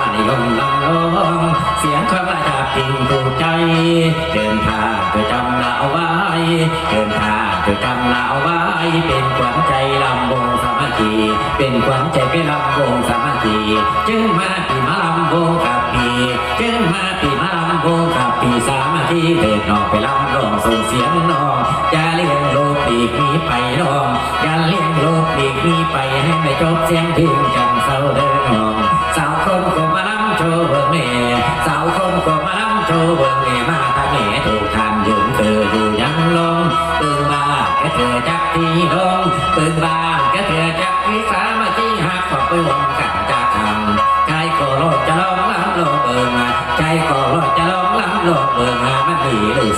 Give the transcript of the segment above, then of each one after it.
าในยมลำลองเสียงคำว่าจากจริงถูกใจ เดินทางเพื่อจำหนาเอาไว้ เดินทางเพื่อจำหนาเอาไว้ เป็นขวัญใจลำวงสามัคคี เป็นขวัญใจเป็นลำวงสามัคคีจึงมาปีมาลำวงกับปีจึงมาปีมาลำวงกับปีสามัคคีเถิดน้องไปลำร้องส่งเสียงน้องอย่าเลี้ยงโลปีกนี้ไปน้องอย่าเลี้ยงโลปีกนี้ไปให้ไม่จบเสียงถึงจังเศร้าเด้อ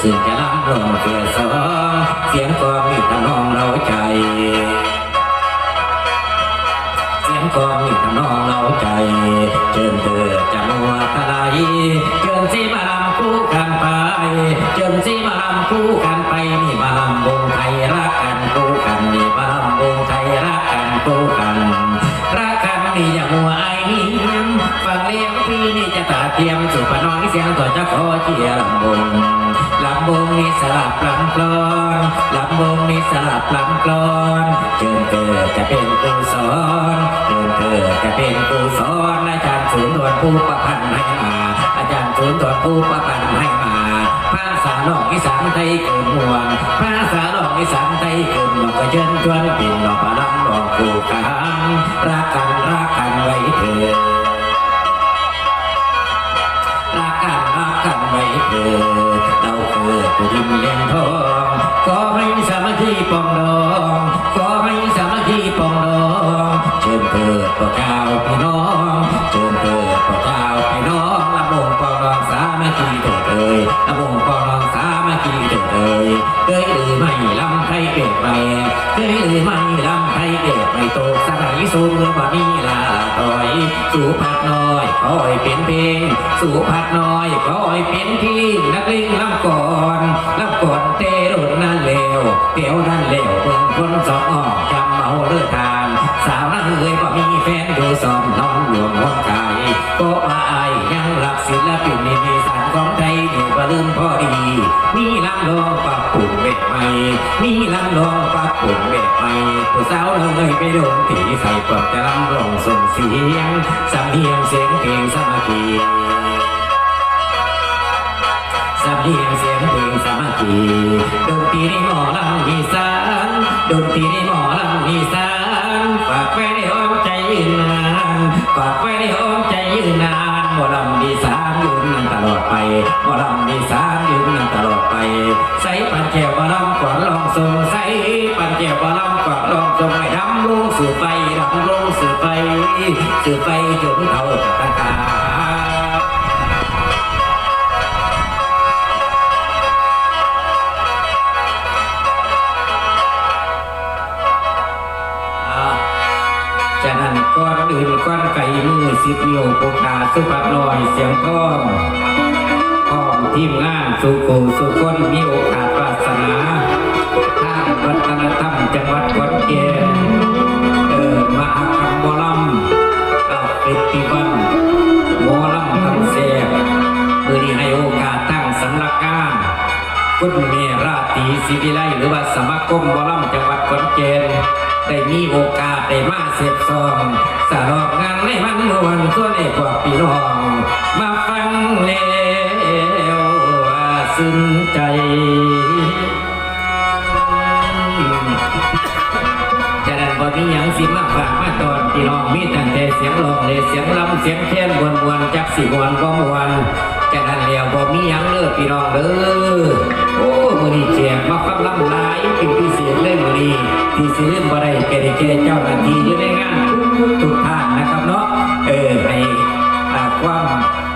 สิ่งจะลำลงเพื่อสอเสียงก็มีทำนองเราใจ เสียงกองมีทำนองเราใจเชิญเธอจะมัวตะไลเชิญสิมาลำคู่กันไปเชิญสิมาลำคู่กันไปนี่มาลำวงไทยรักกันคู่กันนี่มาลำวงไทยรักกันคู่กันรักกันนี่อย่ามัวไอเหียม ฟังเลี้ยงพี่นี่จะตาเทียมสุปน้อยเสียงก็จะขอเชียร์ลำวงลำวงนี่สลับลำกลอนลำวงนี่สลับลำกลอนเชิญเธอจะเป็นผู้สอนเชิญเธอจะเป็นผู้สอนอาจารย์ศูนย์ตรวจผู้ประพันธ์ให้มา อาจารย์ศูนย์ตรวจผู้ประพันธ์ให้มาภาษาหนอกอีสานไทยเกินห่วงภาษาหนอกอีสานไทยเกินห่วงก็เชิญชวนปิ่นหนอกมาลำหนอกคู่กันรักกันรักกันไว้เถิด เถิดเราเกิดผู้ดินเลี้ยงทองขอให้สามัคคีปองดองขอให้สามัคคีปองดองเชิญเถิดพวกเจ้าพี่น้องเชิญเถิดพวกเจ้าพี่น้องลำวงปองดองสามัคคีเถิดเอ่ยลำวงปองดองสามัคคีเถิดเอ่ยเคยหรือไม่ลำไทยเกิดไปเคยหรือไม่ลำ ไทยเกิดไม่ตกสมัยสูงบ่มีลาต่อย สู่พัดน้อยคอยเป็นเพลง สู่พัดน้อยคอยเป็นพี่นักลิงลำก่อนลำก่อนเตะรถนั่นเลวเตียวนั่นเลวเบิ่งคนสองออกจำเมาเลือทานสาวนั่นเลยบ่มีแฟนดูสอมน้องหลวงหัวใจก็มาอายยังรักศิลปินใน นี่มพอดี มีลำลองปรับปรุงแบบใหม่ มีลำลองปรับปรุงแบบใหม่ผู้สาวเลยไปโดนตีใส่ปลดจะลำลองส่งเสียงสำเนียงเสียงเพลงสามัคคีสำเนียงเสียงเพลงสามัคคีดนตรีในหมอลำอีสานดนตรีในหมอลำอีสานฝากไว้ในอ้อมใจยืนนานฝากไว้ในอ้อมใจยืนนาน หมอลำดีสามยืนนานตลอดไปหมอลำดีสามยืนนานตลอดไป ใส่ปันแก้วหมอลำก่อนลองส่งใส่ปันแก้วหมอลำก่อนลองส่งให้ดำลงสู่ไฟดำลงสู่ไฟสู่ไฟจนเขาตะกา สิบโยกโกคาสุภาพลอยเสียงพ้องพ้องทีมงานสุโกสุคนมีโอกาสวาสนาทางวัฒนธรรมจังหวัดขอนแก่นเออมาหากรรมหมอลำกับเฟสติวัลหมอลำทั้งแซ่บมือนี้ให้โอกาสตั้งสำนักงานคุณเมราตีศิวิไลหรือว่าสมาคมหมอลำจังหวัดขอนแก่น ได้มีโอกาสได้มาเสพซองสารอกงานในมันวนส่วนไอ้พวกพี่น้อง มาฟังแล้วว่าซึ้งใจจะนั้นบ่มีหยังสิมาฝากมาตอนพี่น้องมีตั้งแต่เสียงร้องเลยเสียงลำเสียงแค้นวนวนๆจักสิมวนบ่มวนจะนั้นแล้วบ่มีหยังเด้อพี่น้องเด้อ ที่สิลืมบ่ได้แก่ได้แก่เจ้าหน้าที่อยู่ในงานทุกๆท่านนะครับเนาะเออให้อ่าความ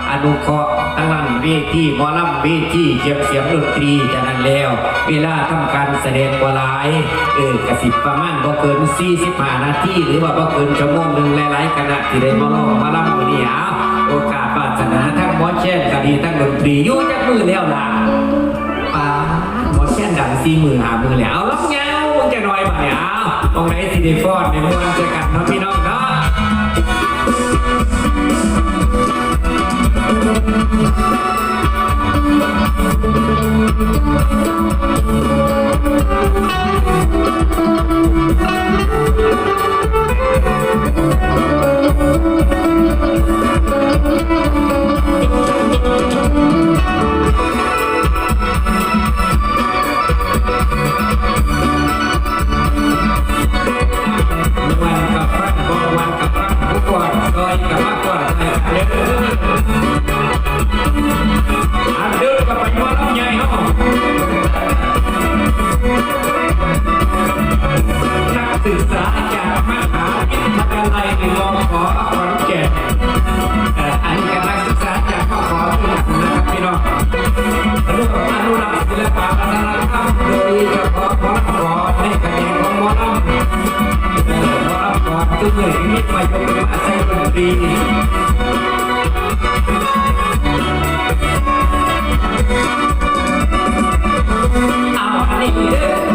อนุเคราะห์งนั้นเวทีหมอลำเวทีเก็บเสียงดนตรีจากนั้นแล้ว เวลาทำการแสดงกว่าหลายเออกระสิบประมาณบ่เกิน45นาทีหรือว่าบ่เกินชั่วโมงหนึ่งหลายๆคณะที่ได้มาร้องมาลำมื้อนี้เอาโอกาสวาสนาทั้งหมอแช่นก็ดีทั้งดนตรีอยู่จักมือแล้วล่ะป้าหมอแช่นดังสี่มือหามือแล้วเอาล็อกเงาจะน้อย เนี่ยตรงไหนสิได้ฟอดในมวนเจอกันเนาะพี่น้องเนาะวั ศึกษาจากมหาวิทยาลัยในมอขอขอนแก่นเอ่ออันนี้ก็นักศึกษาจากมอขอที่หลังนะครับพี่น้องร่วมอนุรักษ์ศิลปะวัฒนธรรมโดยเฉพาะหมอลำขอในคะแนนของมอลำเออพอรับก่อนจึงเลยมีประโยชน์มาใช้ดนตรีเอาอันนี้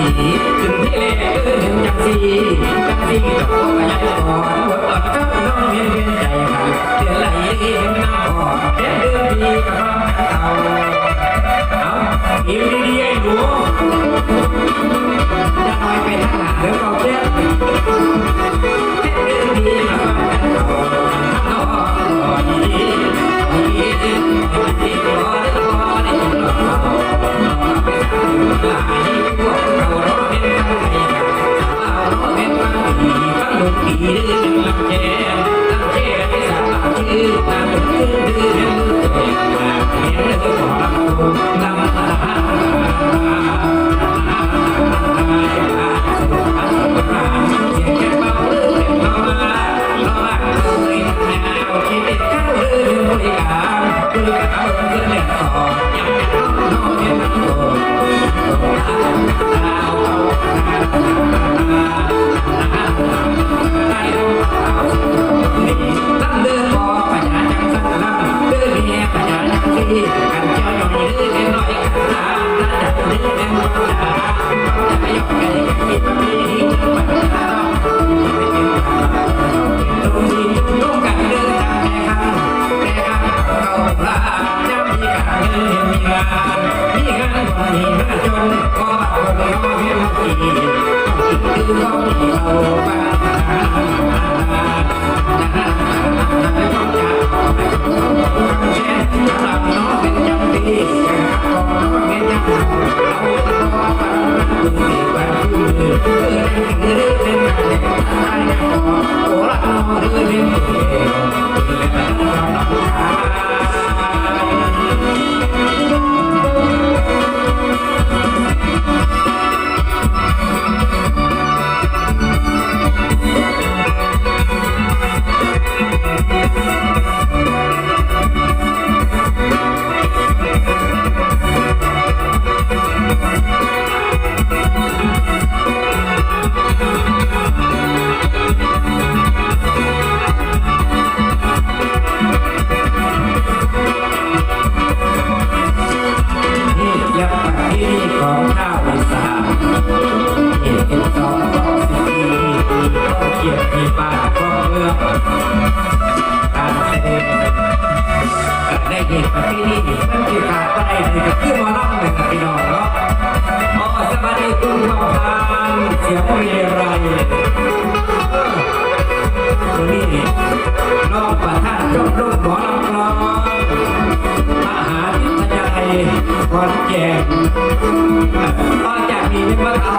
เดี๋ยวดีถึงที่แรกคือเห็นจังสีจังสีดอกก็ยังก่อนหัวตอดกับน้องเวียนเวียนใจกันเดือนไหลเห็นน้ำก่อนเดือนเดือนดีก็ร้องกันเต่าเอาอิ่มดีๆไอ้หนูจะลอยไปทางหลังเดี๋ยวเราเจ็บ ดีทั้งดนตรีดื้อลำแก่ลำแก่ไม่สามารถชื่อตามดื้อดื้อดื้อเด็กมาเห็นเรื่องขอลำลา นี่กับที่นี่มันคือขาดไปนี่กับคือมารับหนึ่งกับพี่น้องเนาะอ๋อสวัสดีคุณทองทานเสียงเรียไรตัวนี้น้องประธานจบลงหมอลำกลองมหาวิทยาลัยขอนแก่นต่อจากนี้ไม่มาเอา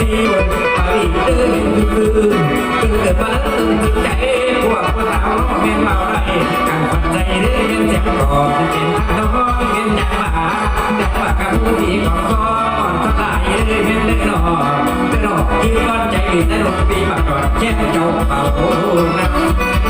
jiwa hari ini kedepan untuk cai buat tahu men mau lai kang pandai dengan jangkau men tahu men jangka jangka kamu di kongkong terlai dengan deno deno ikon cai deno pipa kau cek kau tahu nak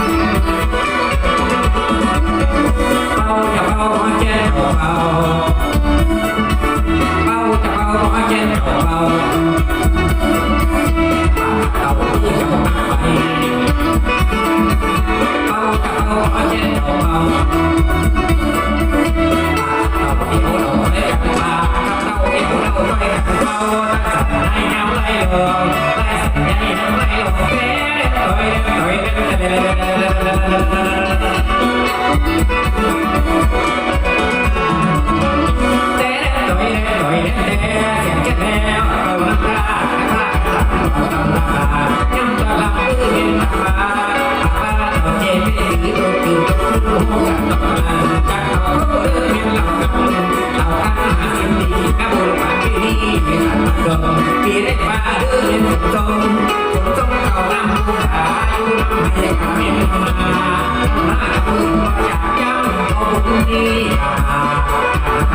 Bye.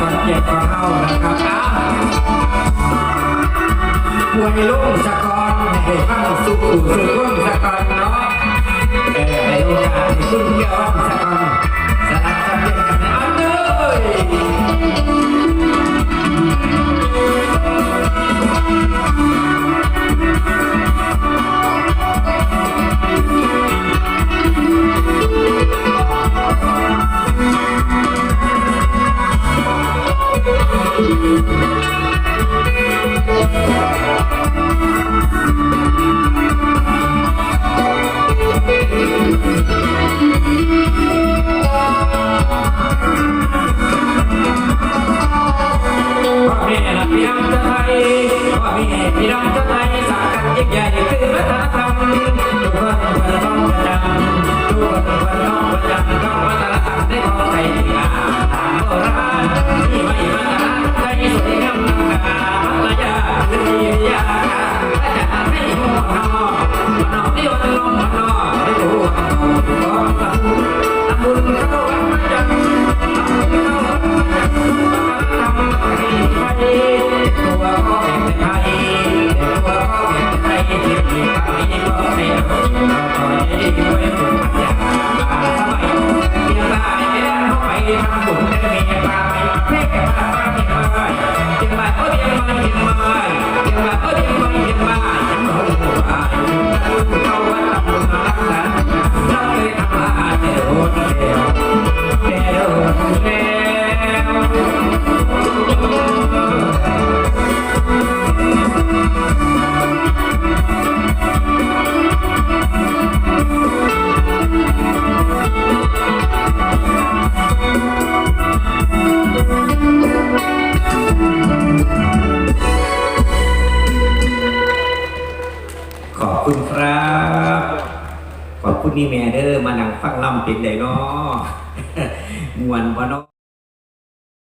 คนเจ็บของเขานะครับอ้าวป่วยลุ่มสะกอนให้ฟังสุขุสุขุมสะกอนเนาะเออในโอกาสที่คุณเกี่ยวสะกอนสลับสับเปลี่ยนกันนะอ้าวเลย mà nàng phát lâm chuyện này nó mình và nó